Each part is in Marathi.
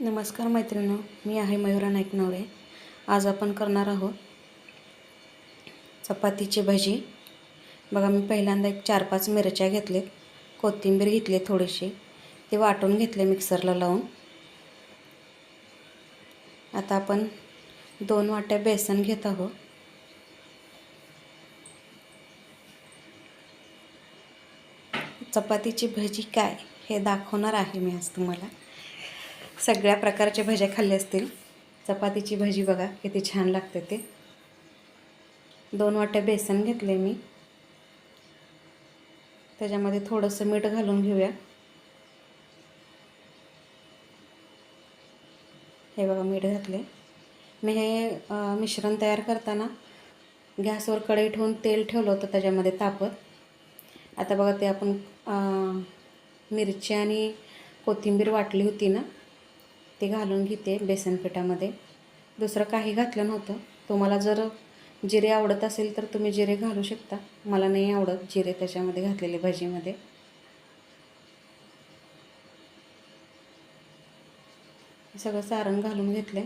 नमस्कार मैत्रिणी मी आहे मयुरा नाईक नवरे आज आपण करणार आहोत चपातीची भजी. बघा मी पहिल्यांदा एक चार पाच मिरच्या घेतलेत. कोथिंबीर घेतली थोडीशी. ते वाटून घेतले मिक्सरला लावून. आता आपण दोन वाट्या बेसन घेत आहोत. चपातीची भजी काय हे दाखवणार आहे मी आज तुम्हाला. सगळ्या प्रकारच्या भज्या खाल्ल्या असतील. चपातीची भजी बघा किती छान लागते ते. दोन वाट्या बेसन घेतले मी. त्याच्यामध्ये थोडंसं मीठ घालून घेऊया. हे बघा मीठ घातले मी हे मिश्रण तयार करताना गॅसवर कढई ठेवून तेल ठेवलं होतं त्याच्यामध्ये तापत. आता बघा ते आपण मिरची आणि कोथिंबीर वाटली होती ना ते घालून घेते बेसन पिठामध्ये. दुसरं काही घातलं नव्हतं. तुम्हाला जर जिरे आवडत असेल तर तुम्ही जिरे घालू शकता. मला नाही आवडत जिरे त्याच्यामध्ये घातलेले भजीमध्ये. सगळं सारण घालून घेतले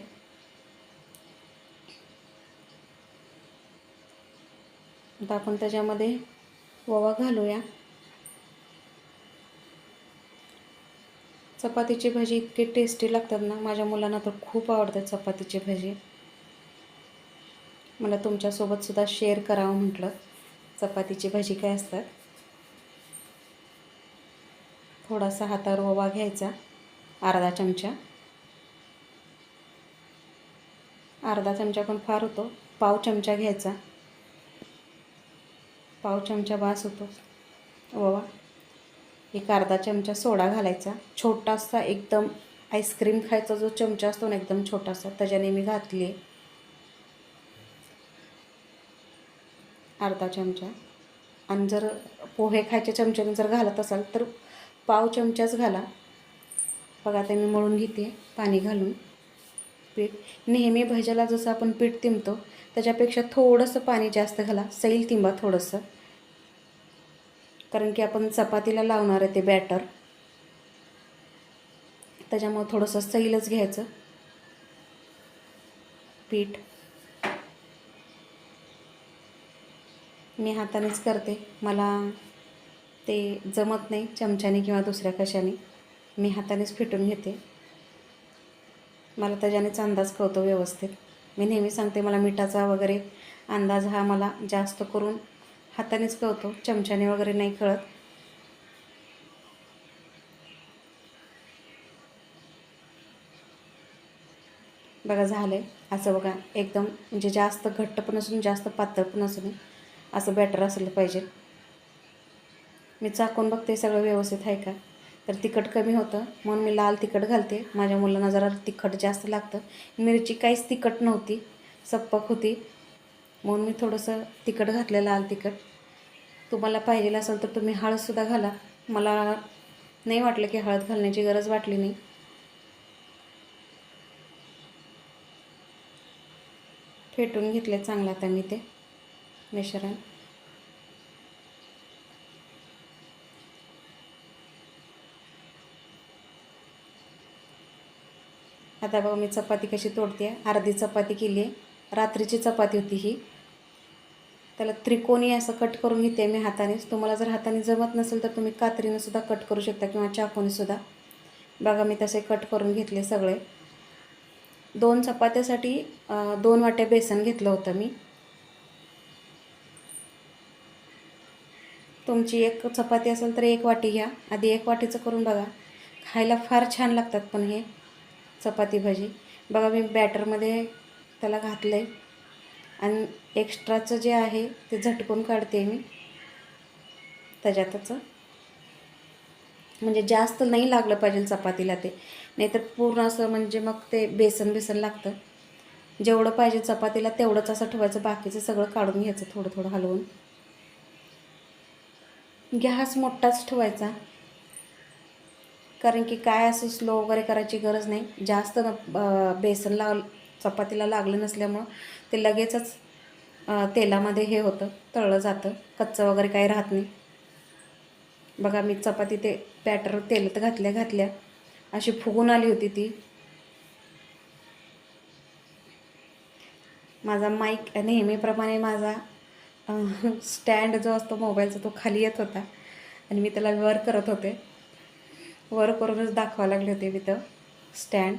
आता आपण त्याच्यामध्ये ओवा घालूया. चपातीची भाजी इतकी टेस्टी लागतात ना माझ्या मुलांना तर खूप आवडतात चपातीची भाजी. मला तुमच्यासोबतसुद्धा शेअर करावं म्हटलं. चपातीची भाजी काय असतात? थोडासा हातावर ओवा घ्यायचा अर्धा चमचा. अर्धा चमचा पण फार होतो पाव चमचा घ्यायचा. पाव चमचा बास होतो ओवा. एक अर्धा चमचा सोडा घालायचा. छोटासा एकदम आईस्क्रीम खायचा जो चमचा असतो ना एकदम छोटासा त्याच्याने मी घातली. अर्धा चमचा. आणि जर पोहे खायच्या चमच्याने जर घालत असाल तर पाव चमचाच घाला. बघा आता मी मळून घेते पाणी घालून. पीठ. नेहमी भज्याला जसं आपण पीठ तिंबतो त्याच्यापेक्षा थोडंसं पाणी जास्त घाला. सैल तिंबा थोडंसं. कारण की आपण चपातीला लावणार आहे ते बॅटर त्याच्यामुळं थोडंसं सैलच घ्यायचं. पीठ. मी हातानेच करते. मला ते जमत नाही चमच्याने किंवा दुसऱ्या कशाने. मी हातानेच फिटून घेते. मला त्याच्यानेच अंदाज कळतो व्यवस्थित. मी नेहमी सांगते मला मिठाचा वगैरे अंदाज हा मला जास्त करून हातानेच कळतो. चमच्याने वगैरे नाही कळत. बघा झालं आहे असं बघा एकदम म्हणजे जास्त घट्ट पण असून जास्त पातळ पण असून असं बॅटर असलं पाहिजे. मी चाकून बघते सगळं व्यवस्थित आहे का? तर तिखट कमी होतं. म्हणून मी लाल तिखट घालते. माझ्या मुलांना जरा तिखट जास्त लागतं. मिरची काहीच तिखट नव्हती. सप्पक होती. म्हणून मी थोडंसं तिखट घातलं लाल तिखट. तुम्हाला पाहिजे असेल तर तुम्ही हळदसुद्धा घाला. मला नाही वाटलं की हळद घालण्याची गरज वाटली नाही. फेटून घेतले चांगलं आता मी ते मिश्रण. आता बघा मी चपाती कशी तोडते. अर्धी चपाती केली आहे. रात्रीची चपाती होती ही. त्याला त्रिकोणी असं कट करून घेते मी हातानेच तुम्हाला जर हाताने जमत नसेल तर तुम्ही कात्रीने सुद्धा कट करू शकता किंवा चाकूनेसुद्धा बघा मी तसे कट करून घेतले सगळे. दोन चपात्यासाठी दोन वाट्या बेसन घेतलं होतं मी. तुमची एक चपाती असेल तर एक वाटी घ्या. आधी एक वाटीचं करून बघा. खायला फार छान लागतात पण हे चपाती भाजी. बघा मी बॅटरमध्ये त्याला घातलं आहे आणि एक्स्ट्राचं जे आहे ते झटकून काढते मी. त्याच्यातच. म्हणजे जास्त नाही लागलं पाहिजे चपातीला ते. नाहीतर पूर्ण असं म्हणजे मग ते बेसन बेसन लागतं. जेवढं पाहिजे चपातीला तेवढंच असं ठेवायचं. बाकीचं सगळं काढून घ्यायचं थोडं थोडं हलवून. गॅस मोठाच ठेवायचा. कारण की काय असं स्लो वगैरे करायची गरज नाही. जास्त न बेसन लाव चपातीला लागलं नसल्यामुळं ते लगेचच तेलामध्ये हे होतं तळलं जातं. कच्चं वगैरे काही राहत नाही. बघा मी चपाती ते बॅटर तेलात घातल्या घातल्या. अशी फुगून आली होती ती. माझा माईक नेहमीप्रमाणे माझा स्टँड जो असतो मोबाईलचा तो खाली येत होता. आणि मी त्याला वर करत होते. वर करूनच दाखवा लागले होते मी तर स्टँड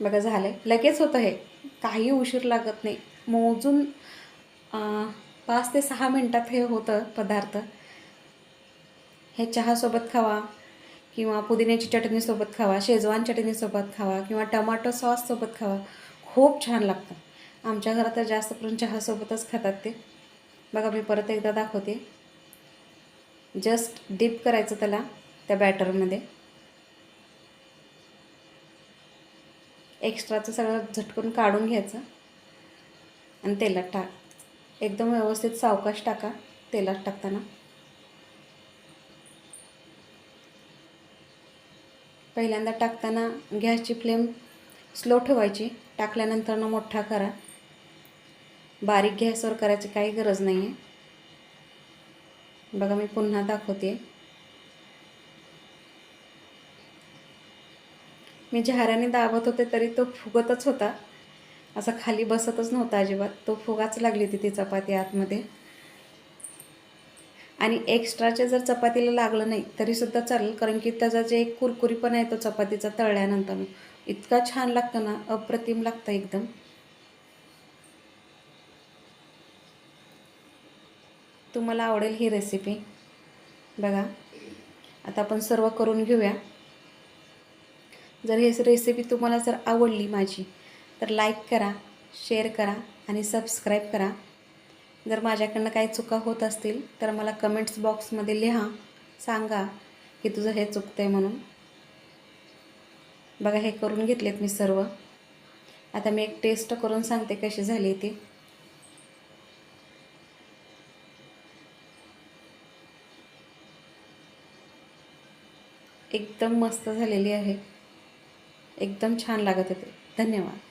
बघा झालं आहे लगेच होतं हे. काही उशीर लागत नाही. मोजून पाच ते सहा मिनटात हे होतं पदार्थ. हे चहासोबत खावा किंवा पुदिन्याची चटणीसोबत खावा शेजवान चटणीसोबत खावा किंवा टमाटो सॉससोबत खावा. खूप छान लागतं. आमच्या घरात तर जास्त करून चहासोबतच खातात ते. बघा मी परत एकदा दाखवते. जस्ट डिप करायचं त्याला त्या बॅटरमध्ये. एक्स्ट्राचं सगळं झटकून काढून घ्यायचं आणि तेलात टाक. एकदम व्यवस्थित सावकाश टाका तेलात टाकताना. पहिल्यांदा टाकताना गॅसची फ्लेम स्लो ठेवायची. टाकल्यानंतरनं मोठा करा. बारीक गॅसवर करायची काही गरज नाही आहे बघा मी पुन्हा दाखवते मी झाराने दाबत होते तरी तो फुगतच होता. असा खाली बसतच नव्हता अजिबात. तो फुगाच लागली होती ती चपाती आतमध्ये. आणि एक्स्ट्राचे जर चपातीला लागलं नाही तरीसुद्धा चालेल. कारण की त्याचा जे एक कुरकुरीपणा आहे तो चपातीचा तळल्यानंतर इतका छान लागतं ना अप्रतिम लागतं एकदम. तुम्हाला आवडेल ही रेसिपी बघा. आता आपण सर्व करून घेऊया. जर हे रेसिपी तुम्हाला जर आवडली माझी तर लाईक करा शेअर करा आणि सबस्क्राईब करा. जर माझ्याकडनं काही चुका होत असतील तर मला कमेंट्स बॉक्समध्ये लिहा. सांगा की तुझं हे चुकतं आहे म्हणून. बघा हे करून घेतलेत मी सर्व. आता मी एक टेस्ट करून सांगते कशी झाली ती. एकदम मस्त झालेली आहे. एकदम छान लागत होते. धन्यवाद.